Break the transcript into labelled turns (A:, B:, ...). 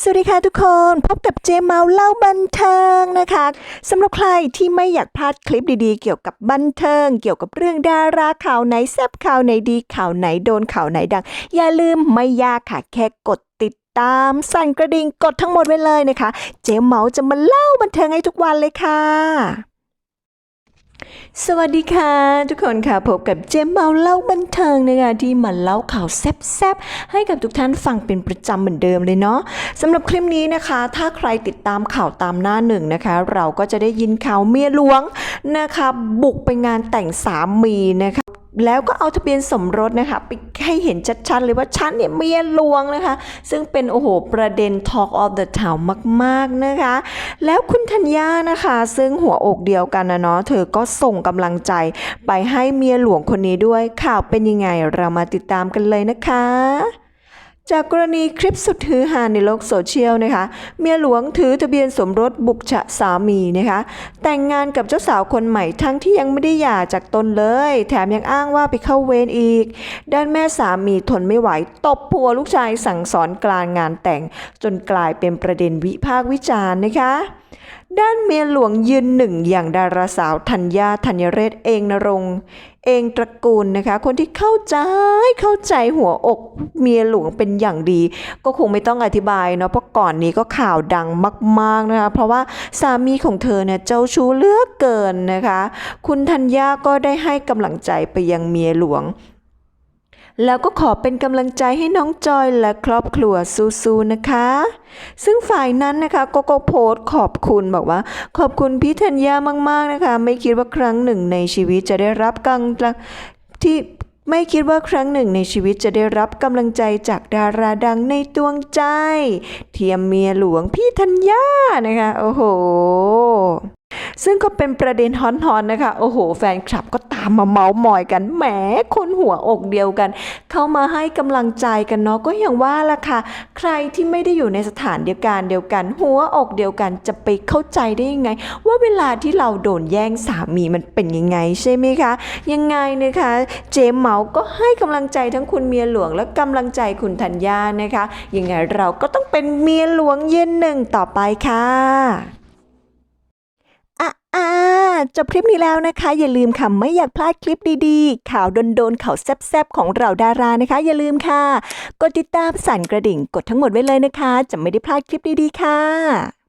A: สวัสดีค่ะทุกคนพบกับเจมเมาเล่าบันเทิงนะคะสำหรับใครที่ไม่อยากพลาดคลิปดีๆ เกี่ยวกับบันเทิง เกี่ยวกับเรื่องดาราข่าวไหนแซบข่าวไหนดีข่าวไหนโดนข่าวไหนดัง อย่าลืมไม่ยากค่ะแค่กดติดตามสั่นกระดิ่งกดทั้งหมดไว้เลยนะคะ เจมเมาจะมาเล่าบันเทิงให้ทุกวันเลยค่ะ สวัสดีค่ะ ทุกคนค่ะพบกับเจมเมาเล่าบันเทิงนะคะที่มาเล่าข่าวแซ่บๆให้กับทุกท่านฟังเป็นประจำเหมือนเดิมเลยเนาะสำหรับคลิปนี้นะคะ ถ้าใครติดตามข่าวตามหน้าหนึ่งนะคะ เราก็จะได้ยินข่าวเมียหลวงนะคะ บุกไปงานแต่งสามีนะคะ แล้วก็เอาทะเบียนสมรสนะคะไปให้เห็นชัดๆเลยว่าฉันเนี่ยเมียหลวงนะคะ ซึ่งเป็นโอ้โหประเด็น Talk of the Town มากๆนะคะ แล้วคุณธัญญานะคะ ซึ่งหัวอกเดียวกันนะเนาะเธอก็ส่งกำลังใจไปให้เมียหลวงคนนี้ด้วย ข่าวเป็นยังไงเรามาติดตามกันเลยนะคะ จากกรณีคลิปสุดฮือฮาในโลกโซเชียลนะคะ เมียหลวงถือทะเบียนสมรสบุกฉะสามีนะคะ แต่งงานกับเจ้าสาวคนใหม่ทั้งที่ยังไม่ได้หย่าจากตนเลย แถมยังอ้างว่าไปเข้าเวรอีก ด้านแม่สามีทนไม่ไหว ตบผัวลูกชายสั่งสอนกลางงานแต่ง จนกลายเป็นประเด็นวิพากษ์วิจารณ์นะคะ ด้านเมียหลวงยืนหนึ่งอย่างดาราสาวธัญญาธัญเรศเองนรงเองตระกูลนะคะ คนที่เข้าใจเข้าใจหัวอกเมียหลวงเป็นอย่างดี ก็คงไม่ต้องอธิบายเนาะเพราะก่อนนี้ก็ข่าวดังมาก ๆนะคะ เพราะว่าสามีของเธอเนี่ยเจ้าชู้เลือกเกินนะคะ คุณธัญญาก็ได้ให้กำลังใจไปยังเมียหลวง แล้วก็ขอเป็นกำลังใจให้น้องจอยและครอบครัวสู้ๆนะคะ ซึ่งฝ่ายนั้นนะคะก็ก็โพสต์ขอบคุณบอกว่า ขอบคุณพี่ธัญญามากๆนะคะ ไม่คิดว่าครั้งหนึ่งในชีวิตจะได้รับกำลังที่ไม่คิดว่าครั้งหนึ่งในชีวิตจะได้รับกำลังใจจากดาราดังในดวงใจ เทียมเมียหลวงพี่ธัญญานะคะ โอ้โห ซึ่งก็เป็นประเด็นฮอนๆนะคะ โอ้โห แฟนคลับก็ตามมาเมาส์มอยกัน แหม คนหัวอกเดียวกัน เข้ามาให้กำลังใจกันเนาะ ก็อย่างว่าละค่ะ ใครที่ไม่ได้อยู่ในสถานเดียวกันเดียวกัน หัวอกเดียวกันจะไปเข้าใจได้ยังไง ว่าเวลาที่เราโดนแย่งสามีมันเป็นยังไงใช่ไหมคะ ยังไงนะคะ เจมเมาก็ให้กำลังใจทั้งคุณเมียหลวงและกำลังใจคุณธัญญานะคะ ยังไงเราก็ต้องเป็นเมียหลวงเยืนหนึ่งต่อไปค่ะ จบคลิปนี้แล้วนะคะ อย่าลืมค่ะไม่อยากพลาดคลิปดีๆ ข่าวโดนๆข่าวแซ่บๆของเราดารานะคะ อย่าลืมค่ะ กดติดตามสั่นกระดิ่งกดทั้งหมดไว้เลยนะคะ จะไม่ได้พลาดคลิปดีๆค่ะ